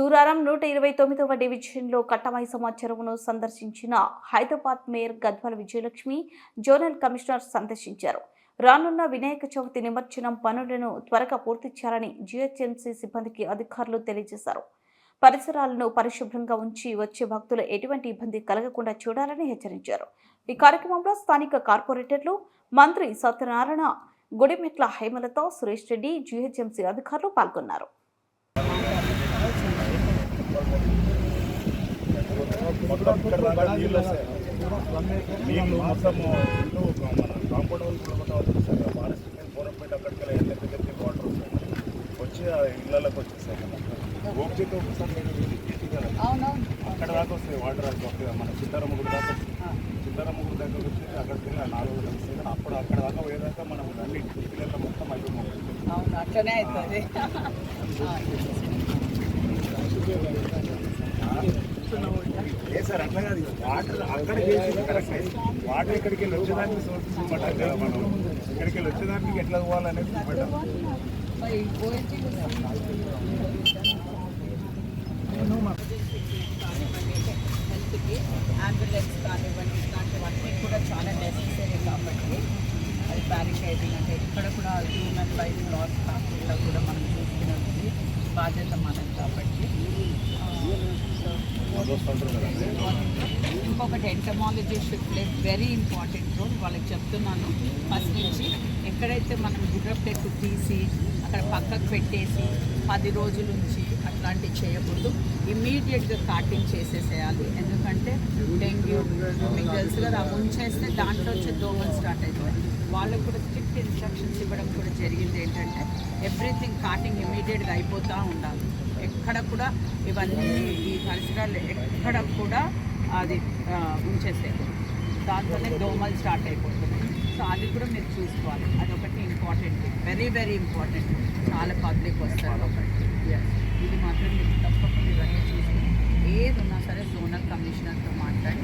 సూరారం నూట ఇరవై తొమ్మిదవ డివిజన్లో కట్టమై సంవత్సరమును సందర్శించిన Hyderabad mayor Gadwal Vijayalakshmi zonal commissioner సందర్శించారు. రానున్న వినాయక చవితి నిమజ్జనం పనులను త్వరగా పూర్తి చేయాలని జీహెచ్ఎంసీ సిబ్బందికి అధికారులు తెలియజేశారు. పరిసరాలను పరిశుభ్రంగా ఉంచి వచ్చే భక్తులు ఎటువంటి ఇబ్బంది కలగకుండా చూడాలని హెచ్చరించారు. ఈ కార్యక్రమంలో స్థానిక కార్పొరేటర్లు మంత్రి సత్యనారాయణ గుడిమెట్ల హేమలతో సురేష్ రెడ్డి జీహెచ్ఎంసీ అధికారులు పాల్గొన్నారు. మొత్తం ఇక్కడ దాకా నీళ్ళు వస్తాయి నీళ్ళు మొత్తం ఇల్లు మన కాంపౌండ్ వాళ్ళు కూడా వస్తుంది ఫారెస్ట్ పోరపేట అక్కడికి వెళ్ళి ఎంత దగ్గరికి వాటర్ వస్తాయి. వచ్చి ఆ ఇళ్ళకి వచ్చేస్తాయి చెట్టు ఒకసారి కదా అక్కడ దాకా వస్తాయి వాటర్ అది మన చిత్తారమ్మ గుడి దాకా చిత్తారమ్మ గుడి దగ్గర వచ్చి అక్కడికి వెళ్ళి నాలుగు వస్తాయి అప్పుడు అక్కడ దాకా పోయేదాకా మనం అన్ని పిల్లల మొత్తం అవును అట్లనే అవుతుంది. కాదు వాటర్ అక్కడ చేసి కరెక్ట్. వాటర్ ఇక్కడికి వెళ్ళి వచ్చేదానికి ఇవ్వటం కదా మనం. ఇక్కడికి వెళ్ళి వచ్చేదానికి ఎట్లా పోవాలనేది పోయింది హెల్త్కి అంబులెన్స్ కానివ్వండి ఇట్లాంటివన్నీ కూడా చాలా నెసెసరీ కాబట్టి. అది బ్యారికేడింగ్ అంటే ఇక్కడ కూడా హ్యూమన్ లైఫ్ లాస్ కాకుండా కూడా మనం చూసుకునేది బాధ్యత మనది కాబట్టి ఇంకొకటి entomology should play very important role వాళ్ళకి చెప్తున్నాను. ఫస్ట్ నుంచి ఎక్కడైతే మనం గుర్రపెట్టు తీసి అక్కడ పక్కకు పెట్టేసి పది రోజుల నుంచి అట్లాంటివి చేయకూడదు. ఇమ్మీడియట్గా కార్టింగ్ చేసేసేయాలి. ఎందుకంటే డెంగ్యూ మీకు తెలుసు కదా ముంచేస్తే దాంట్లో వచ్చే దోమలు స్టార్ట్ అవుతాయి. వాళ్ళకు కూడా స్ట్రిక్ట్ ఇన్స్ట్రక్షన్స్ ఇవ్వడం కూడా జరిగింది ఏంటంటే ఎవ్రీథింగ్ కార్టింగ్ ఇమీడియట్గా అయిపోతూ ఉండాలి. ఎక్కడ కూడా ఇవన్నీ ఈ పరిసరాలు ఎక్కడ కూడా అది ఉంచేసేది దాంట్లోనే దాంతోనే దోమలు స్టార్ట్ అయిపోతున్నాయి. సో అది కూడా మీరు చూసుకోవాలి. అది ఒకటి ఇంపార్టెంట్. Very very important. చాలా పబ్లిక్ వస్తారు. ఒకటి ఇది మాత్రం మీరు తప్పకుండా ఇవన్నీ చూసుకుని ఏది ఉన్నా సరే జోనల్ కమిషనర్తో మాట్లాడి